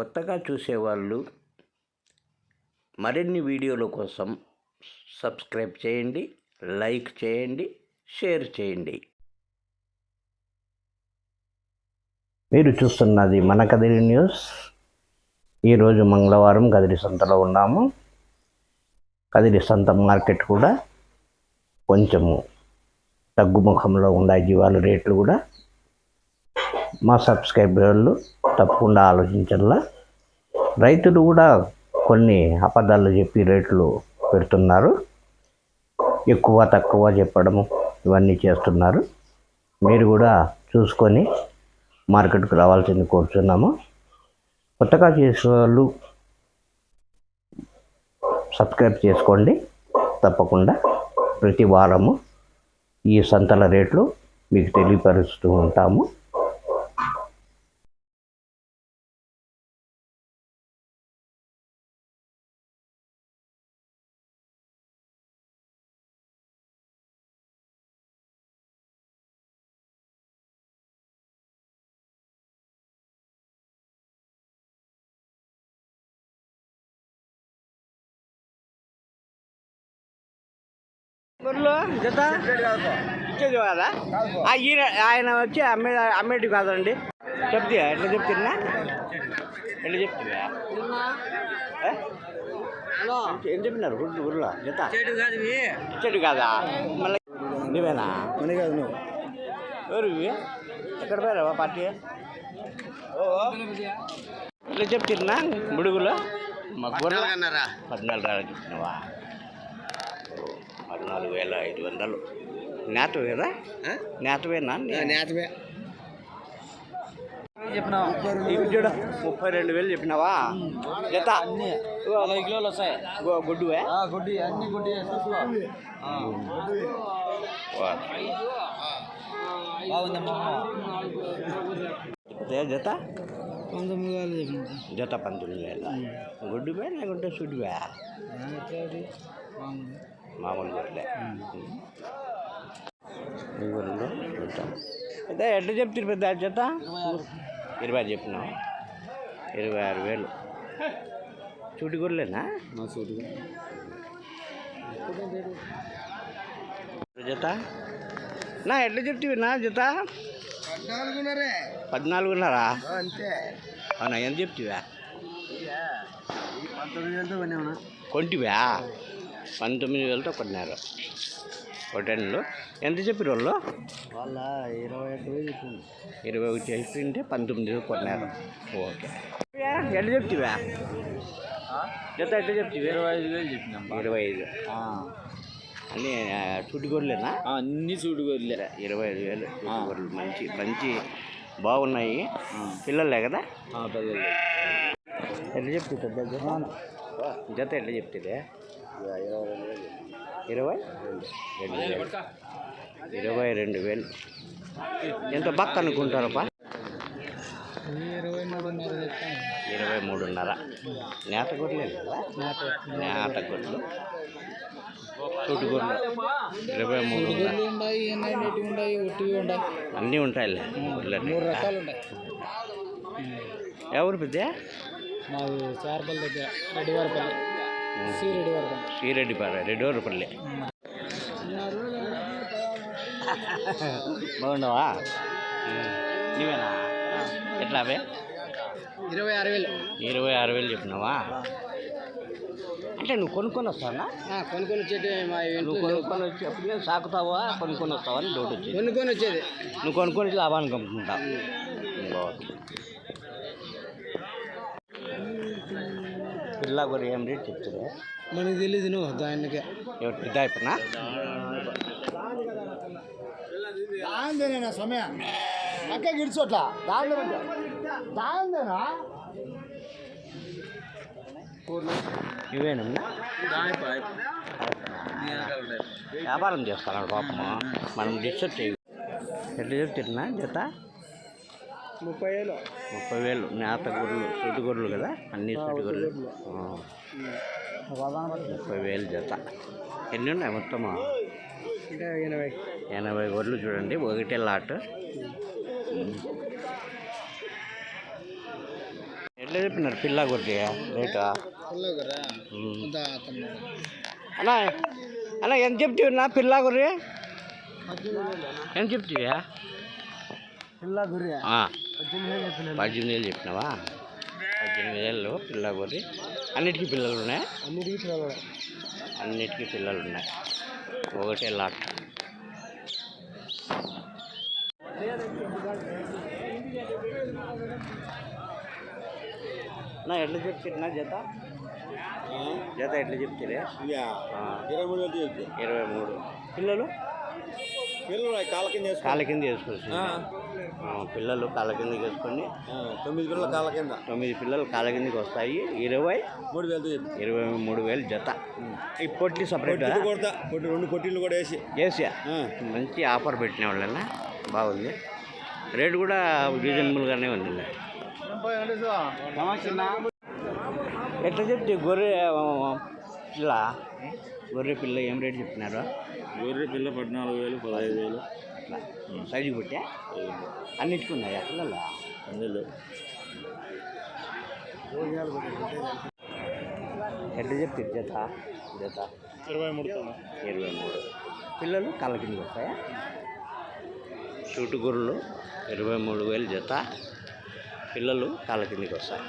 కొత్తగా చూసేవాళ్ళు మరిన్ని వీడియోల కోసం సబ్స్క్రైబ్ చేయండి లైక్ చేయండి షేర్ చేయండి. మీరు చూస్తున్నది మన కదిరి న్యూస్. ఈరోజు మంగళవారం కదిరి సంతలో ఉన్నాము. కదిరి సంత మార్కెట్ కూడా కొంచెము తగ్గుముఖంలో ఉన్నాయి జీవాల రేట్లు కూడా మా సబ్స్క్రైబర్లు తప్పకుండా ఆలోచించాల రైతులు కూడా కొన్ని అబద్ధాలు చెప్పి రేట్లు పెడుతున్నారు. ఎక్కువ తక్కువ చెప్పడము ఇవన్నీ చేస్తున్నారు. మీరు కూడా చూసుకొని మార్కెట్కు రావాల్సింది కోరుతున్నాము కొత్తగా చేసే వాళ్ళు సబ్స్క్రైబ్ చేసుకోండి. తప్పకుండా ప్రతి వారము ఈ సంతల రేట్లు మీకు తెలియపరుస్తూ ఉంటాము. గొర్రెలు జత ఇచ్చేది కదా? ఈయన ఆయన వచ్చి అమ్మే అమ్మేటి కాదండి. చెప్తే ఎట్లా చెప్తున్నా? ఎట్లా చెప్తున్నా ఏం? చెప్పినారు? గుడ్లు గుర్రెలు జత. ఇచ్చేటి కాదా మళ్ళీ నువ్వేనా? కాదు నువ్వు. ఎవరు ఎక్కడ పోయారా పార్టీ? ఎట్లా చెప్తున్నా? బుడుగులు మా గొర్రెలు పద్నాలుగు వేల చెప్పినావా పద్నాలుగు వేల ఐదు వందలు. నేతవి కదా నేతవేనా ఇవి చూడ ముప్పై రెండు వేలు చెప్పినావా? జత. నలభై కిలోలు వస్తాయి? గుడ్డువే? గుడ్డి. అన్ని గుడ్డి బాగుందమ్మా. జత? పంతొమ్మిది వేలు చెప్పిన జత పంతొమ్మిది వేల? గుడ్డువే లేకుంటే సుడివే మామూలు అయితే ఎట్లా చెప్తారు పెద్ద జత ఇరవై ఆరు చెప్పినావు ఇరవై ఆరు వేలు. చూటి గొర్రెలేనా? సూటి జత నా ఎట్లా చెప్తివి? నా జత పద్నాలుగున్నరే. పద్నాలుగున్నరా? అంతే. అవునా ఎంత చెప్తివా? పంతొమ్మిది వేలతో కొన్నావునా కొంటివా? పంతొమ్మిది వేలతో కొన్నారు కొట్టండ్లు ఎంత చెప్పారు వాళ్ళు? వాళ్ళ ఇరవై ఒకటి వేలు చెప్పింది ఇరవై ఒకటి చెప్పింటే పంతొమ్మిది వేలు కొన్నారు ఓకే. ఎట్లా చెప్తివా? జత ఎట్లా చెప్తివి? ఇరవై ఐదు వేలు చెప్పినాం ఇరవై ఐదు. అన్నీ చుట్టి గొర్రెలేనా అన్ని సూటి గొర్రెలే ఇరవై ఐదు వేలు చుట్టి గొర్రెలు మంచి మంచి బాగున్నాయి. పిల్లలే కదా? పెద్దలు ఎట్లా చెప్తుంది జత ఎట్లా చెప్తుంది ఇరవై? రెండు వేలు ఇరవై రెండు వేలు. ఎంత బక్క అనుకుంటారప్పా ఇరవై మూడున్నర. నేత కదా నేత గొర్రెలు చుట్టు గొర్రెలు ఇరవై మూడు అన్నీ ఉంటాయిలే. మూడు రకాలు ఉన్నాయి ఎవరు పెద్ద? మాది చార్పల్లి దగ్గర రెడ్డివారిపల్లి. సి రెడ్డివారిపల్లి బాగున్నావా? నీవేనా? ఎట్లా అవే ఇరవై ఆరు వేలు. ఇరవై ఆరు వేలు చెప్పినావా? అంటే నువ్వు కొనుక్కొని వస్తావా? కొనుక్కొని వచ్చేటి మా నువ్వు కొనుక్కొని వచ్చి అప్పుడు సాకుతావా? కొనుక్కొని వస్తావా? అని డౌట్ వచ్చింది. కొనుక్కొని వచ్చేది. నువ్వు కొనుక్కొని వచ్చి లాభానికి అమ్ముకుంటావు. పిల్ల కూడా ఏం రేట్ చెప్తుంది మనకి తెలియదు నువ్వు దానికే. అయిపోయినా దాందేనా సమయ అక్క గిడిచోట్ల దాంట్లో దాందేనా? ఇవేనమ్మా వ్యాపారం చేస్తాను పాపము మనం డిస్టర్బ్ చేయ ఎట్లా చెప్తున్నా జత? ముప్పై వేలు. ముప్పై వేలు. నేత గొర్రెలు సుడి గొర్రెలు కదా? అన్ని సుడి గొర్రెలు. ఆ, ముప్పై వేలు జత. ఎన్ని ఉన్నాయి మొత్తము? అంటే ఎనభై. ఎనభై గొర్రెలు చూడండి. ఒకటే లాట్. ఎట్లా చెప్పినారు? పిల్ల కొట్టి రేటా? అన్నా అన్న ఎంత చెప్తావున్నా పిల్ల గుర్రి? ఎంత చెప్తావా పిల్ల గురి ఆ, పద్దెనిమిది వేలు చెప్పినావా? పద్దెనిమిది వేలు పిల్ల గుర్రి అన్నిటికీ పిల్లలు ఉన్నాయి? అన్నిటికీ పిల్లలు అన్నిటికీ పిల్లలు ఉన్నాయి. ఒకటే లాట్. నా ఎట్లా చెప్తున్నా జత? జత ఎట్లా చెప్తారే ఇరవై మూడు ఇరవై మూడు. పిల్లలు? పిల్లలు కాళ్ళ కింద. కాళ్ళ కింద ఆ, పిల్లలు కాళ్ళ కిందకి వేసుకొని తొమ్మిది పిల్లల కాళ్ళ కింద. తొమ్మిది పిల్లలు కాళ్ళ కిందకి వస్తాయి. ఇరవై మూడు చెప్పి. ఇరవై మూడు వేలు జత. ఈ పొట్టి సపరేట్ కొడతా. కొట్టి రెండు కొట్టిళ్ళు కూడా వేసి. ఏసియా ఆ, మంచి ఆఫర్ పెట్టిన వాళ్ళన్నా బాగుంది. రేటు కూడా రీజనబుల్గానే ఉంది ఎట్లా చెప్తే గొర్రె పిల్ల? గొర్రె పిల్ల ఏం రేటు చెప్తున్నారు? గొర్రె పిల్ల పద్నాలుగు వేలు పదహైదు వేలు. అట్లా. సైజు కొట్టే అన్నిటికీ ఉన్నాయా పిల్లలు? అందులో ఎట్లా చెప్తారు జత జత ఇరవై మూడు ఇరవై మూడు. పిల్లలు కళ్ళ కిందకి వస్తాయా? చూటు గొర్రెలు ఇరవై మూడు వేలు జత. పిల్లలు కాళ్ళ కిందకి వస్తాయి.